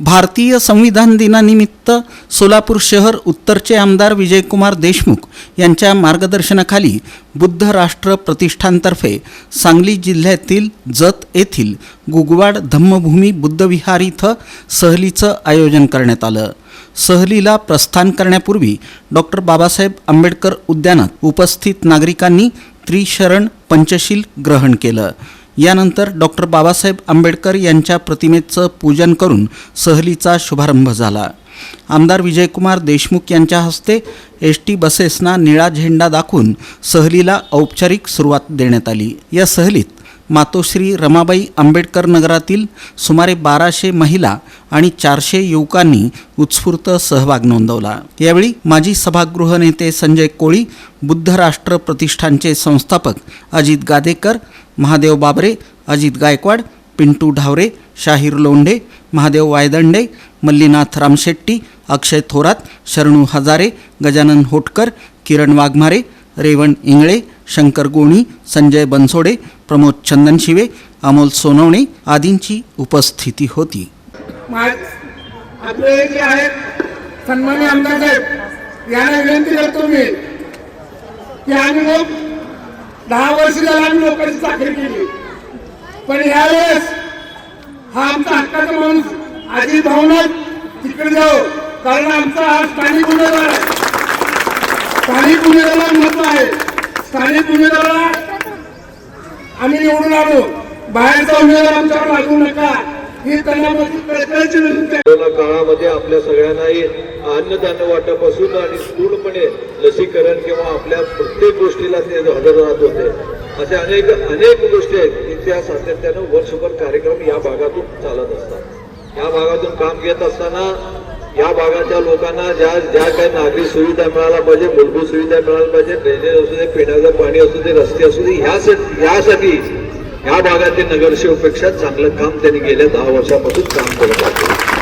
भारतीय संविधान दिनानिमित्त सोलापूर शहर उत्तरचे आमदार विजयकुमार देशमुख यांच्या मार्गदर्शनाखाली बुद्ध राष्ट्र प्रतिष्ठानतर्फे सांगली जिल्ह्यातील जत येथील गुगवाड धम्मभूमी बुद्धविहार इथं सहलीचं आयोजन करण्यात आलं. सहलीला प्रस्थान करण्यापूर्वी डॉक्टर बाबासाहेब आंबेडकर उद्यानात उपस्थित नागरिकांनी त्रिशरण पंचशील ग्रहण केलं. यानंतर डॉक्टर बाबासाहेब आंबेडकर यांच्या प्रतिमेचं पूजन करून सहलीचा शुभारंभ झाला. आमदार विजयकुमार देशमुख यांच्या हस्ते एस टी बसेसना निळा झेंडा दाखवून सहलीला औपचारिक सुरुवात देण्यात आली. या सहलीत मातोश्री रमाबाई आंबेडकर नगरातील सुमारे बाराशे महिला आणि चारशे युवकांनी उत्स्फूर्त सहभाग नोंदवला. यावेळी माजी सभागृह नेते संजय कोळी बुद्ध राष्ट्र प्रतिष्ठानचे संस्थापक अजित गादेकर महादेव बाबरे अजित गायकवाड पिंटू ढावरे शाहीर लोंढे महादेव वायदंडे मल्लीनाथ रामशेट्टी अक्षय थोरात शरणू हजारे गजानन होटकर किरण वाघमारे रेवण इंगळे शंकर गोणी संजय बनसोडे प्रमोद चंदन शिवे अमोल सोनवणे आदींची उपस्थिती होती आपले जे आहेत सन्मान्य आमदार साहेब यांना विनंती करतो मी की आम्ही लोक दहा वर्ष झाला आम्ही लोकांची चाकरी केली पण यावेळेस हा आमचा हक्काचा माणूस अजित भावनात तिकडे जाऊ कारण आमचा हा स्थानिक उमेदवार आहे स्थानिक उमेदवाराला महत्त्व आहे. स्थानिक उमेदवाराला आम्ही निवडून आलो. बाहेरचा उमेदवार आमच्यावर लागू नका. ही त्यांना म्हणजे कोरोना काळामध्ये आपल्या सगळ्यांनाही अन्नधान्य वाटपासून आणि पूर्णपणे लसीकरण किंवा आपल्या प्रत्येक गोष्टीला ते हजर राहत होते. असे अनेक अनेक गोष्टी आहेत. की त्या सातत्यानं वर्षभर कार्यक्रम या भागातून चालत असतात. या भागातून काम घेत असताना या भागाच्या लोकांना ज्या ज्या काही नागरी सुविधा मिळायला पाहिजे मूलभूत सुविधा मिळायला पाहिजे ड्रेनेज असू दे पिण्याचं पाणी असू दे रस्ते असू दे ह्यासाठी यासाठी या भागातील नगरसेवकपेक्षा चांगलं काम त्यांनी गेल्या दहा वर्षापासून काम करत आहे